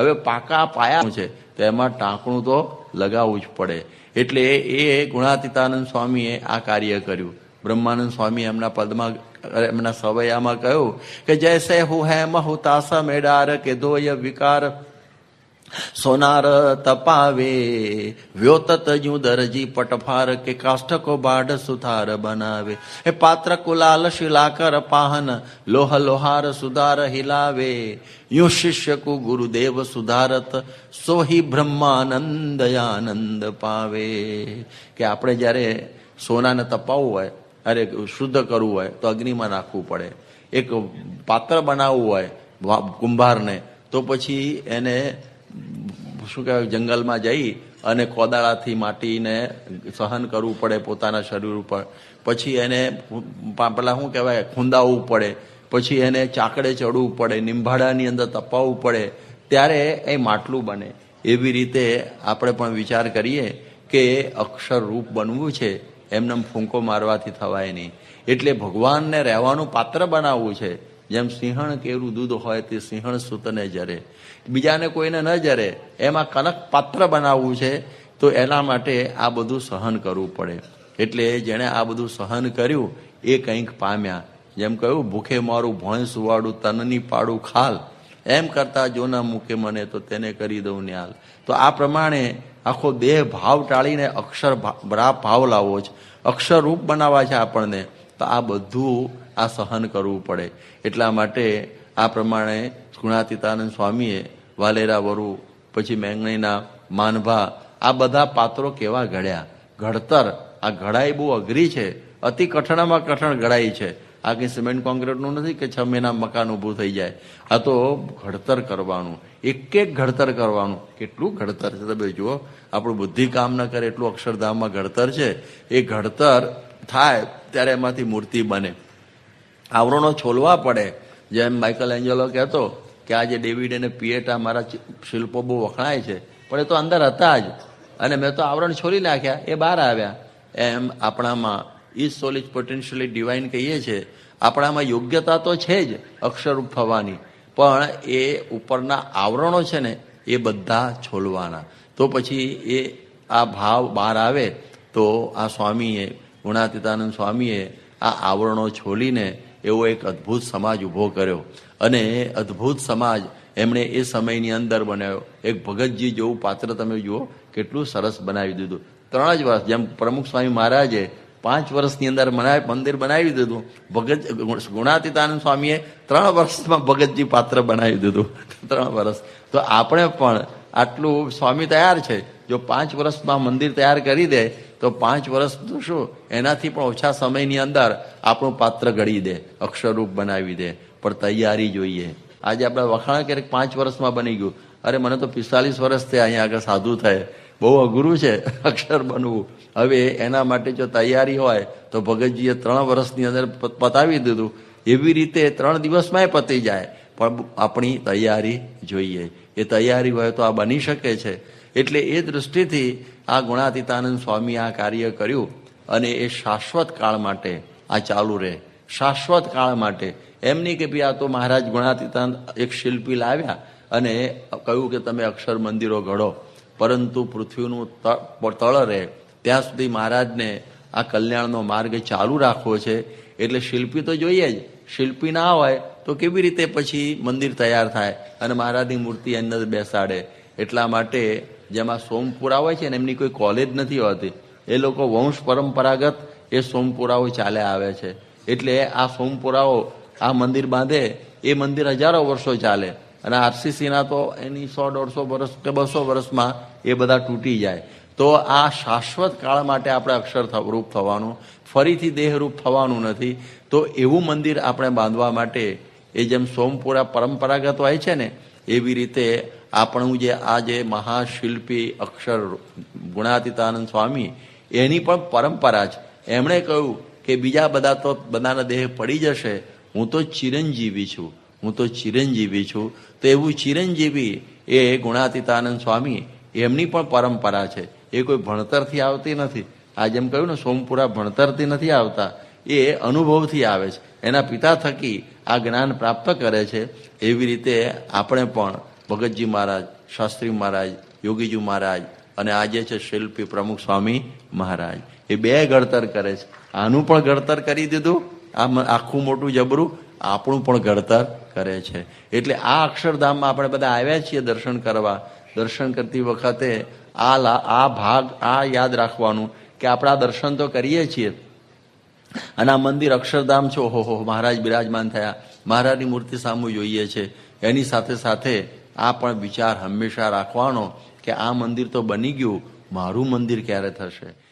હવે પાકા પાયા છે, તો એમાં ટાંકણું તો લગાવવું જ પડે. એટલે એ ગુણાતીતાનંદ સ્વામીએ આ કાર્ય કર્યું. બ્રહ્માનંદ સ્વામી એમના પદમાં, એમના સવૈયામાં કહ્યું કે, જૈસે હું હે મહુતાસા મેડાર, કે દોય વિકાર સોનાર તપાવે, વ્યોતત જુ દરજી પટફાર કે કાષ્ઠકો બાઢ સુથાર બનાવે. એ પાત્ર કુલાલ શિલાકર પાહન, લોહ લોહાર સુધાર હિલાવે. યુ શિષ્ય કુ ગુરુદેવ સુધારત, સોહી બ્રહ્માનંદ આનંદ પાવે. કે આપણે જ્યારે સોનાને તપાવવું હોય, અરે શુદ્ધ કરવું હોય, તો અગ્નિમાં નાખવું પડે. એક પાત્ર બનાવવું હોય કુંભારને, તો પછી એને શું કહેવાય, જંગલમાં જઈ અને કોદાળાથી માટીને સહન કરવું પડે પોતાના શરીર ઉપર. પછી એને પેલા શું કહેવાય, ખૂંદાવવું પડે. પછી એને ચાકડે ચડવું પડે, નિંભાડાની અંદર તપાવવું પડે. ત્યારે એ માટલું બને. એવી રીતે આપણે પણ વિચાર કરીએ કે અક્ષર રૂપ બનવું છે. એમને ફૂંકો મારવાથી થવાય નહીં. એટલે ભગવાનને રહેવાનું પાત્ર બનાવવું છે. જેમ સિંહણ કેરું દૂધ હોય તે સિંહણ સૂતને જરે. બીજાને કોઈને ન જરે, એમાં કનક પાત્ર બનાવવું છે, તો એના માટે આ બધું સહન કરવું પડે. એટલે જેણે આ બધું સહન કર્યું, એ કંઈક પામ્યા. જેમ કહ્યું, ભૂખે મારું ભોંય સુવાડું તનની પાડું ખાલ. એમ કરતા જો ના મૂકે મને, તો તેને કરી દઉં ન્યાલ. તો આ પ્રમાણે આખો દેહ ભાવ ટાળીને અક્ષર ભાવ લાવવો છે. અક્ષર રૂપ બનાવવા છે આપણને. તો આ બધું આ સહન કરવું પડે. એટલા માટે આ પ્રમાણે ગુણાતીતાનંદ સ્વામીએ વાલેરા વરુ, પછી મેંગણીના માનભા, આ બધા પાત્રો કેવા ઘડ્યા. ઘડતર, આ ઘડાઈ બહુ અઘરી છે. અતિ કઠણામાં કઠણ ઘડાઈ છે. આ કંઈ સિમેન્ટ કોન્ક્રીટનું નથી કે છ મહિના મકાન ઊભું થઈ જાય. આ તો ઘડતર કરવાનું. એક એક ઘડતર કરવાનું. કેટલું ઘડતર છે તમે જુઓ. આપણું બુદ્ધિ કામ ન કરે એટલું અક્ષરધામમાં ઘડતર છે. એ ઘડતર થાય ત્યારે એમાંથી મૂર્તિ બને. આવરણો છોલવા પડે. જેમ માઇકલ એન્જલો કહેતો કે આ જે ડેવિડ અને પિએટા મારા શિલ્પો બહુ વખણાય છે, પણ એ તો અંદર હતા જ. અને મેં તો આવરણ છોલી નાખ્યા, એ બહાર આવ્યા. એમ આપણામાં each soul is potentially divine કહીએ છીએ આપણામાં યોગ્યતા તો છે જ, અક્ષરરૂપ થવાની. પણ એ ઉપરના આવરણો છે ને, એ બધા છોલવાના. તો પછી એ આ ભાવ બહાર આવે, તો આ સ્વામીએ ગુણાતીતાનંદ સ્વામીએ આ આવરણો છોલીને એવો એક અદ્ભુત સમાજ ઊભો કર્યો. અને એ અદ્ભુત સમાજ એમણે એ સમયની અંદર બનાવ્યો. એક ભગતજી જેવું પાત્ર તમે જુઓ, કેટલું સરસ બનાવી દીધું. ત્રણ જ વર્ષ, જેમ પ્રમુખ સ્વામી મહારાજે પાંચ વર્ષની અંદર મંદિર બનાવી દીધું. ભગત, ગુણાતીતાનંદ સ્વામીએ ત્રણ વર્ષમાં ભગતજી પાત્ર બનાવી દીધું. ત્રણ વર્ષ. તો આપણે પણ આટલું સ્વામી તૈયાર છે. જો પાંચ વર્ષમાં મંદિર તૈયાર કરી દે તો પાંચ વર્ષ તો શું? એનાથી પણ ઓછા સમયની અંદર આપણું પાત્ર ઘડી દે, અક્ષરરૂપ બનાવી દે, પણ તૈયારી જોઈએ. આજે આપણે વખાણ ક્યારેક પાંચ વર્ષમાં બની ગયું. અરે, મને તો પિસ્તાલીસ વર્ષ થયા, અહીંયા આગળ સાધુ થાય. બહુ અઘરું છે અક્ષર બનવું. હવે એના માટે જો તૈયારી હોય, તો ભગતજીએ ત્રણ વર્ષની અંદર પતાવી દીધું. એવી રીતે ત્રણ દિવસમાંય પતી જાય. પણ આપણી તૈયારી જોઈએ. એ તૈયારી હોય તો આ બની શકે છે. એટલે એ દૃષ્ટિથી આ ગુણાતીતાનંદ સ્વામી આ કાર્ય કર્યું અને એ શાશ્વત કાળ માટે આ ચાલુ રહે. શાશ્વત કાળ માટે. એમ નહીં કે ભાઈ આ તો મહારાજ ગુણાતીતાનંદ એક શિલ્પી લાવ્યા અને કહ્યું કે તમે અક્ષર મંદિરો ઘડો. પરંતુ પૃથ્વીનું તળ રહે. ત્યાં સુધી મહારાજને આ કલ્યાણનો માર્ગ ચાલુ રાખવો છે. એટલે શિલ્પી તો જોઈએ જ. શિલ્પી ના હોય તો કેવી રીતે પછી મંદિર તૈયાર થાય અને મહારાજની મૂર્તિ અંદર બેસાડે? એટલા માટે જેમાં સોમપુરા હોય છે ને એમની કોઈ કોલેજ નથી હોતી. એ લોકો વંશ પરંપરાગત એ સોમપુરાઓ ચાલે આવે છે. એટલે આ સોમપુરાઓ આ મંદિર બાંધે, એ મંદિર હજારો વર્ષો ચાલે. અને આરસીસીના તો એની સો દોઢસો વર્ષ કે બસો વર્ષમાં એ બધા તૂટી જાય. તો આ શાશ્વત કાળ માટે આપણે અક્ષર રૂપ થવાનું. ફરીથી દેહરૂપ થવાનું નથી. તો એવું મંદિર આપણે બાંધવા માટે એ જેમ સોમપુરા પરંપરાગત હોય છે ને એવી રીતે આપણું જે આ જે મહાશિલ્પી અક્ષર ગુણાતીતાનંદ સ્વામી, એની પણ પરંપરા છે. એમણે કહ્યું કે બીજા બધા તો બધાના દેહ પડી જશે, હું તો ચિરંજીવી છું, હું તો ચિરંજીવી છું. તો એવું ચિરંજીવી એ ગુણાતીતાનંદ સ્વામી, એમની પણ પરંપરા છે. એ કોઈ ભણતરથી આવતી નથી. આ જેમ કહ્યું ને, સોમપુરા ભણતરથી નથી આવતા. એ અનુભવથી આવે છે. એના પિતા થકી આ જ્ઞાન પ્રાપ્ત કરે છે. એવી રીતે આપણે પણ ભગતજી મહારાજ, શાસ્ત્રી મહારાજ, યોગીજી મહારાજ અને આજે છે શિલ્પી પ્રમુખ સ્વામી મહારાજ, એ બે ઘડતર કરે છે. આનું પણ ઘડતર કરી દીધું. આ આખું મોટું જબરું આપણું પણ ઘડતર કરે છે. એટલે આ અક્ષરધામમાં આપણે બધા આવ્યા છીએ દર્શન કરવા. દર્શન કરતી વખતે આ આ ભાગ આ યાદ રાખવાનું કે આપણા દર્શન તો કરીએ છીએ અને આ મંદિર અક્ષરધામ છે. ઓહો મહારાજ બિરાજમાન થયા. મહારાજની મૂર્તિ સામુ જોઈએ છે. એની સાથે સાથે આ પણ વિચાર હંમેશા રાખવાનો કે આ મંદિર તો બની ગયું. મારું મંદિર ક્યારે થશે?